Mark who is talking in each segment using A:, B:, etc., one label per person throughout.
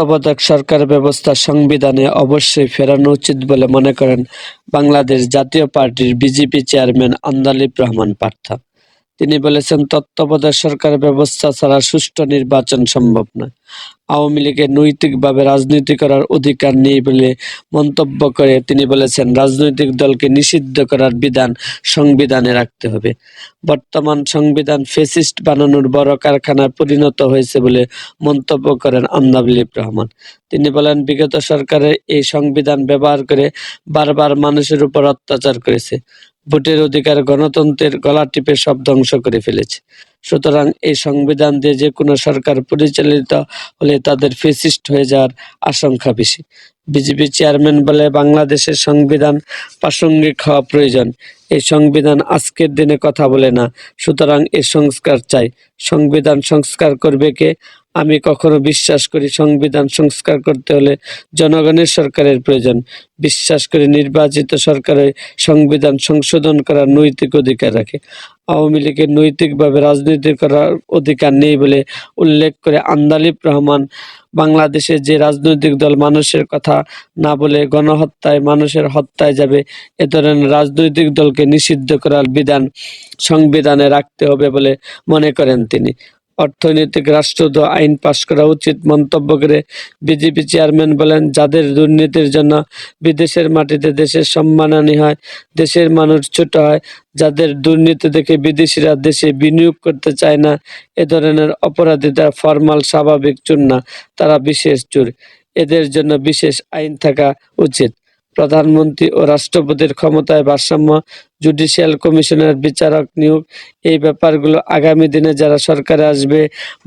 A: তত্ত্বাবধায়ক সরকার ব্যবস্থা সংবিধানে অবশ্যই ফেরানো উচিত বলে মনে করেন বাংলাদেশ জাতীয় পার্টির বিজেপি চেয়ারম্যান আন্দালিব রহমান পার্থা। তিনি বলেছেন, তত্ত্বাবধায়ক সরকার ব্যবস্থা ছাড়া সুষ্ঠু নির্বাচন সম্ভব নয়। আওয়ামী লীগের নৈতিকভাবে রাজনীতি করার অধিকার নেই বলে মন্তব্য করে তিনি বলেছেন, রাজনৈতিক দলকে নিষিদ্ধ করার বিধান সংবিধানে রাখতে হবে। বর্তমান সংবিধান ফেসিস্ট বানানোর বড় কারখানায় পরিণত হয়েছে বলে মন্তব্য করেন আন্দাবলিব রহমান। তিনি বলেন, বিগত সরকারের এই সংবিধান ব্যবহার করে বারবার মানুষের উপর অত্যাচার করেছে। ভোটের অধিকার গণতন্ত্রের গলা টিপে সব ধ্বংস করে ফেলেছে। সুতরাং এই সংবিধান দিয়ে যে কোনো সরকার পরিচালিত হলে তাদের ফেসিস্ট হয়ে যাওয়ার আশঙ্কা বেশি। বিজেপি চেয়ারম্যান বলে বাংলাদেশের সংবিধান প্রাসঙ্গিক হওয়া প্রয়োজন। এই সংবিধান আজকের দিনে কথা বলে না। সুতরাং এ সংস্কার চাই। সংবিধান সংস্কার করবে কে? আমি কখনো বিশ্বাস করি সংবিধান সংস্কার করতে হলে জনগণের সরকারের প্রয়োজন। বিশ্বাস করি নির্বাচিত সরকারের সংবিধান সংশোধন করার নৈতিক অধিকার রাখে। আওয়ামী লীগের নৈতিকভাবে রাজনীতি করার অধিকার নেই বলে উল্লেখ করে আন্দালিব রহমান, বাংলাদেশে যে রাজনৈতিক দল মানুষের কথা না বলে গণহত্যায় মানুষের হত্যায় যাবে, এ ধরনের রাজনৈতিক দলকে নিষিদ্ধ করার বিধান সংবিধানে রাখতে হবে বলে মনে করেন তিনি। অর্থনৈতিক রাষ্ট্রদ্রোহ আইন পাশ করা উচিত মন্তব্য করে বিজেপি চেয়ারম্যান বলেন, যাদের দুর্নীতির জন্য বিদেশের মাটিতে দেশের সম্মানহানি হয়, দেশের মানুষ ছোট হয়, যাদের দুর্নীতি দেখে বিদেশিরা দেশে বিনিয়োগ করতে চায় না, এ ধরনের অপরাধীরা ফরমাল স্বাভাবিক চুর না, তারা বিশেষ চুর। এদের জন্য বিশেষ আইন থাকা উচিত। প্রধানমন্ত্রী ও রাষ্ট্রপতির ক্ষমতায় ভারসাম্য জুডিশিয়াল কমিশনের বিচারক নিয়োগ, এই ব্যাপারগুলো আগামী দিনে যারা সরকারে আসবে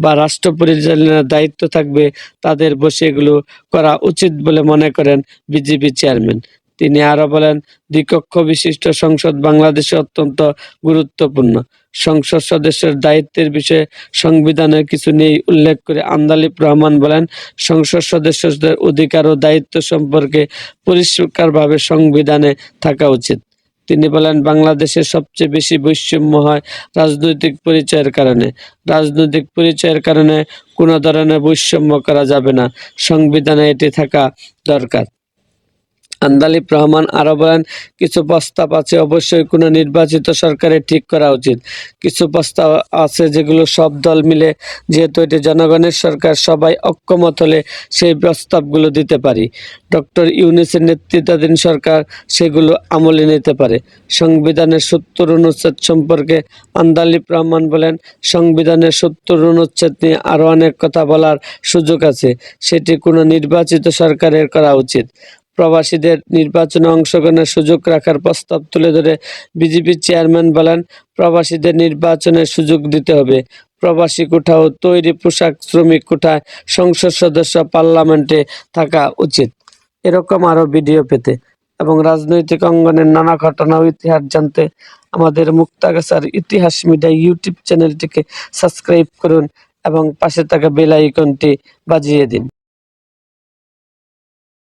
A: বা রাষ্ট্র পরিচালনার দায়িত্ব থাকবে, তাদের বসে এগুলো করা উচিত বলে মনে করেন বিজেপি চেয়ারম্যান। তিনি আরও বলেন, দ্বিকক্ষ বিশিষ্ট সংসদ বাংলাদেশে অত্যন্ত গুরুত্বপূর্ণ। সংসদ সদস্যের দায়িত্বের বিষয়ে সংবিধানের কিছু নেই উল্লেখ করে আন্দালিব রহমান বলেন, সংসদ সদস্যদের অধিকার ও দায়িত্ব সম্পর্কে পরিষ্কারভাবে সংবিধানে থাকা উচিত। তিনি বলেন বাংলাদেশের সবচেয়ে বেশি বৈষম্য হয় রাজনৈতিক পরিচয়ের কারণে। রাজনৈতিক পরিচয়ের কারণে কোনো ধরনের বৈষম্য করা যাবে না। সংবিধানে এটি থাকা দরকার। আন্দালিব রহমান আরও বলেন, কিছু প্রস্তাব আছে, অবশ্যই কোনো নির্বাচিত সরকারের ঠিক করা উচিত। কিছু প্রস্তাব আছে যেগুলো সব দল মিলে, যেহেতু এটি জনগণের সরকার, সবাই অক্ষমত হলে সেই প্রস্তাবগুলো দিতে পারি। ডক্টর ইউনিসের নেতৃত্বাধীন সরকার সেগুলো আমলে নিতে পারে। সংবিধানের সত্তর অনুচ্ছেদ সম্পর্কে আন্দালিব রহমান বলেন, সংবিধানের সত্তর অনুচ্ছেদ নিয়ে আরও অনেক কথা বলার সুযোগ আছে। সেটি কোনো নির্বাচিত সরকারের করা উচিত। প্রবাসীদের নির্বাচনে অংশগ্রহণের সুযোগ রাখার প্রস্তাব তুলে ধরে বিজেপি চেয়ারম্যান বলেন, প্রবাসীদের নির্বাচনের সুযোগ দিতে হবে। প্রবাসী কোঠা ও তৈরি পোশাক শ্রমিক কোঠায় সংসদ সদস্য পার্লামেন্টে থাকা উচিত। এরকম আরও ভিডিও পেতে এবং রাজনৈতিক অঙ্গনের নানা ঘটনা ও ইতিহাস জানতে আমাদের মুক্তাগাছার ইতিহাস মিডিয়া ইউটিউব চ্যানেলটিকে সাবস্ক্রাইব করুন এবং পাশে থাকা বেল আইকনটি বাজিয়ে দিন।